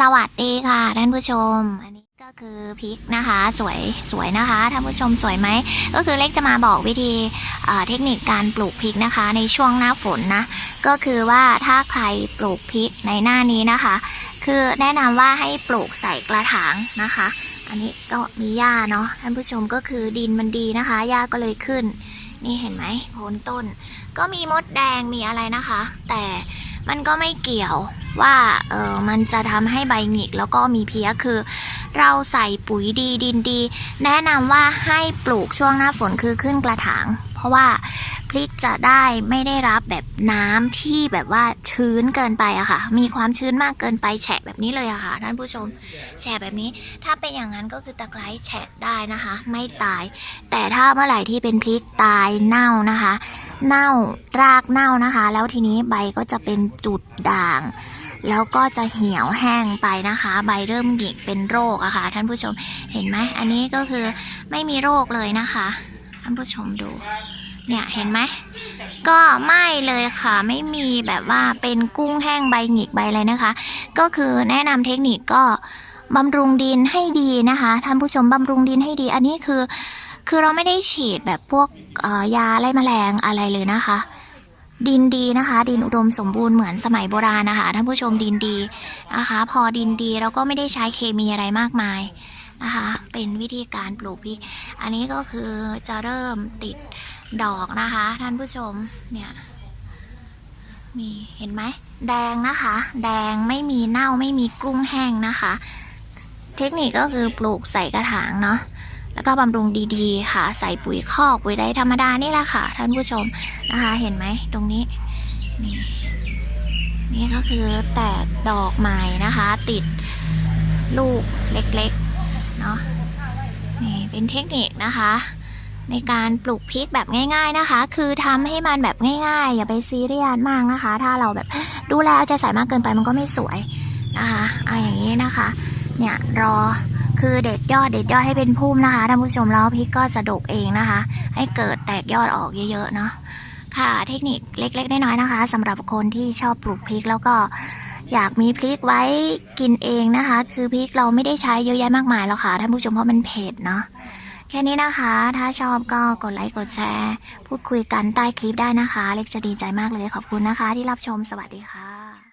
สวัสดีค่ะท่านผู้ชม อันนี้ก็คือพริกนะคะ สวยสวยนะคะท่านผู้ชมสวยไหมก็คือเล็กจะมาบอกวิธีเทคนิคการปลูกพริกนะคะ ในช่วงหน้าฝนนะก็คือว่าถ้าใครปลูกพริกในหน้านี้นะคะ คือแนะนำว่าให้ปลูกใส่กระถางนะคะ อันนี้ก็มีหญ้าเนาะท่านผู้ชมก็คือดินมันดีนะคะหญ้าก็เลยขึ้น นี่เห็นไหมโคนต้น ก็มีมดแดงมีอะไรนะคะ แต่มันก็ไม่เกี่ยว ว่าเออมันจะทำให้ใบหงิกแล้วก็มีเพี้ยคือ เราใส่ปุ๋ยดีดินดี แนะนำว่าให้ปลูกช่วงหน้าฝนคือขึ้นกระถาง เพราะว่าพริกจะได้ไม่ได้รับแบบน้ำที่แบบว่าชื้นเกินไปอะค่ะ มีความชื้นมากเกินไปแฉะแบบนี้เลยอะค่ะท่านผู้ชมแฉะแบบนี้ ถ้าเป็นอย่างนั้นก็คือตะไคร้แฉะได้นะคะ ไม่ตาย แต่ถ้าเมื่อไหร่ที่เป็นพริกตายเน่านะคะ เน่ารากเน่านะคะ แล้วทีนี้ใบก็จะเป็นจุดด่าง แล้วก็จะเหี่ยวแห้งไปนะคะ ใบเริ่มหงิกเป็นโรคอะค่ะท่านผู้ชมเห็นไหมอันนี้ก็คือไม่มีโรคเลยนะคะ ท่านผู้ชมดูเนี่ยเห็นไหมก็ไม่เลยค่ะ ไม่มีแบบว่าเป็นกุ้งแห้งใบหงิกใบอะไรนะคะ ก็คือแนะนำเทคนิคก็บำรุงดินให้ดีนะคะท่านผู้ชมบำรุงดินให้ดี อันนี้คือ คือเราไม่ได้ฉีดแบบพวกยาไล่แมลงอะไรเลยนะคะ ดินดีนะคะ ดินอุดมสมบูรณ์เหมือนสมัยโบราณนะคะท่านผู้ชมดินดีนะคะ พอดินดีเราก็ไม่ได้ใช้เคมีอะไรมากมายนะคะ เป็นวิธีการปลูกพริก อันนี้ก็คือจะเริ่มติดดอกนะคะ ท่านผู้ชมเนี่ยมีเห็นไหมแดงนะคะ แดงไม่มีเน่าไม่มีกลุ้งแห้งนะคะ เทคนิคก็คือปลูกใส่กระถางเนาะ แล้วก็บำรุงดีๆ ค่ะ ใส่ปุ๋ยคอกปุ๋ยใดธรรมดานี่แหละค่ะ ท่านผู้ชมนะคะ เห็นไหมตรงนี้นี่นี่ก็คือแตกดอกใหม่นะคะ ติดลูกเล็กๆเนาะนี่เป็นเทคนิคนะคะ ในการปลูกพริกแบบง่าย ๆนะคะ คือทำให้มันแบบง่าย ๆ อย่าไปซีเรียสมากนะคะ ถ้าเราแบบดูแลเอาใจใส่มากเกินไปมันก็ไม่สวยนะคะเอาอย่างนี้นะคะ เนี่ยรอ คือเด็ดยอดเด็ดยอดให้เป็นพุ่มนะคะท่านผู้ชมแล้วพริกก็จะดกเองนะคะ ให้เกิดแตกยอดออกเยอะๆเนาะค่ะเทคนิคเล็กๆน้อยๆนะคะสำหรับคนที่ชอบปลูกพริกแล้วก็อยากมีพริกไว้กินเองนะคะ คือพริกเราไม่ได้ใช้เยอะแยะมากมายหรอกค่ะท่านผู้ชมเพราะมันเผ็ดเนาะแค่นี้นะคะ ถ้าชอบก็กดไลค์กดแชร์ พูดคุยกันใต้คลิปได้นะคะ เล็กจะดีใจมากเลยขอบคุณนะคะ ที่รับชมสวัสดีค่ะ